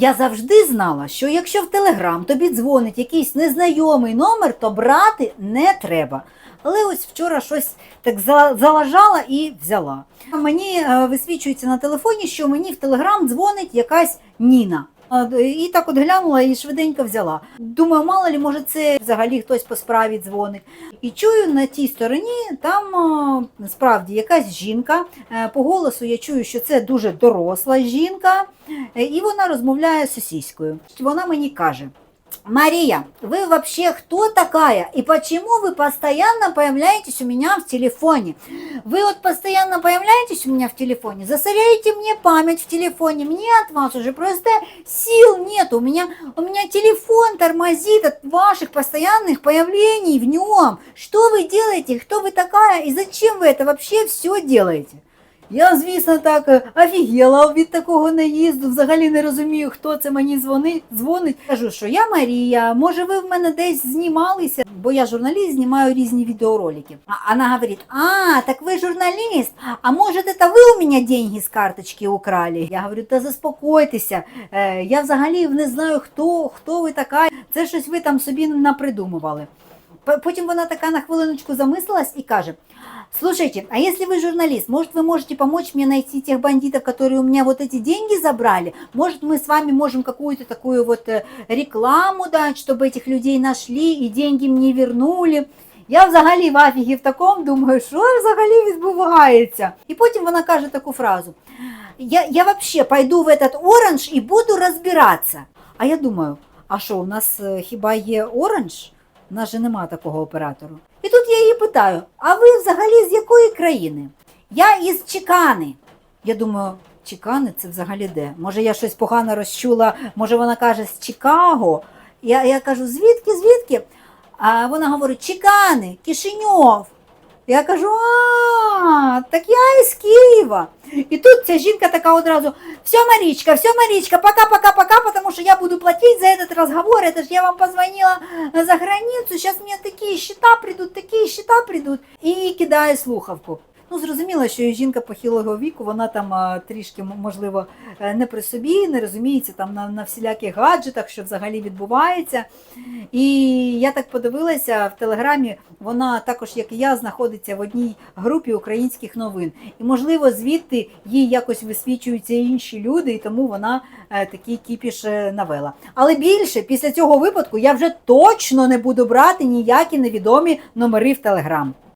Я завжди знала, що якщо в Телеграм тобі дзвонить якийсь незнайомий номер, то брати не треба. Але ось вчора щось так за- залажала і взяла. Мені е, висвічується на телефоні, що мені в Телеграм дзвонить якась Ніна. І так от глянула і швиденько взяла. Думаю, мало ли, може, це взагалі хтось по справі дзвонить. І чую на тій стороні, там справді якась жінка. Е, По голосу я чую, що це дуже доросла жінка, і вона розмовляє сусідською. Вона мені каже. Мария, вы вообще кто такая? И почему вы постоянно появляетесь у меня в телефоне? Вы вот постоянно появляетесь у меня в телефоне, засоряете мне память в телефоне. Мне от вас уже просто сил нет. У меня, у меня телефон тормозит от ваших постоянных появлений в нем. Что вы делаете? Кто вы такая? И зачем вы это вообще все делаете? Я, звісно, так е, офігела від такого наїзду. Взагалі не розумію, хто це мені дзвонить. дзвонить. Кажу, що я Марія, може, ви в мене десь знімалися, бо я журналіст, знімаю різні відеоролики. А вона говорить: А, так ви журналіст, а може, це ви у мене деньги з карточки украли? Я говорю, та заспокойтеся. е, Я взагалі не знаю, хто, хто ви така. Це щось ви там собі напридумували. П- Потім вона така на хвилиночку замислилась і каже: Слушайте, а если вы журналист, может вы можете помочь мне найти тех бандитов, которые у меня вот эти деньги забрали? Может мы с вами можем какую-то такую вот э, рекламу дать, чтобы этих людей нашли и деньги мне вернули? Я взагалі в афігі в такому думаю, що взагалі відбувається. І потім вона каже таку фразу: Я, я вообще пойду в этот оранж і буду розбиратися. А я думаю, а що, у нас е, хіба є оранж? У нас же нема такого оператору. І тут я її питаю: а ви взагалі з якої країни? Я із Чекани. Я думаю, Чекани це взагалі де? Може, я щось погано розчула, може вона каже з Чикаго. Я, я кажу, звідки, звідки? А вона говорить, Чекани, Кишиньов. Я кажу, а, так я із Києва. І тут ця жінка така одразу, все, Марічка, все, Марічка, пока-пока-пока, потому что я буду платить за этот разговор, это ж я вам позвонила э, за границу, сейчас мне такие счета придут, такие счета придут. І кидає слухавку. Ну, зрозуміло, що жінка похилого віку, вона там трішки, можливо, е, не при собі, не розуміється там на, на всіляких гаджетах, що взагалі відбувається. І я так подивилася в телеграмі, вона також, як і я, знаходиться в одній групі українських новин. І, можливо, звідти їй якось висвічуються інші люди, і тому вона е, такий кіпіш е, навела. Але більше після цього випадку я вже точно не буду брати ніякі невідомі номери в телеграм.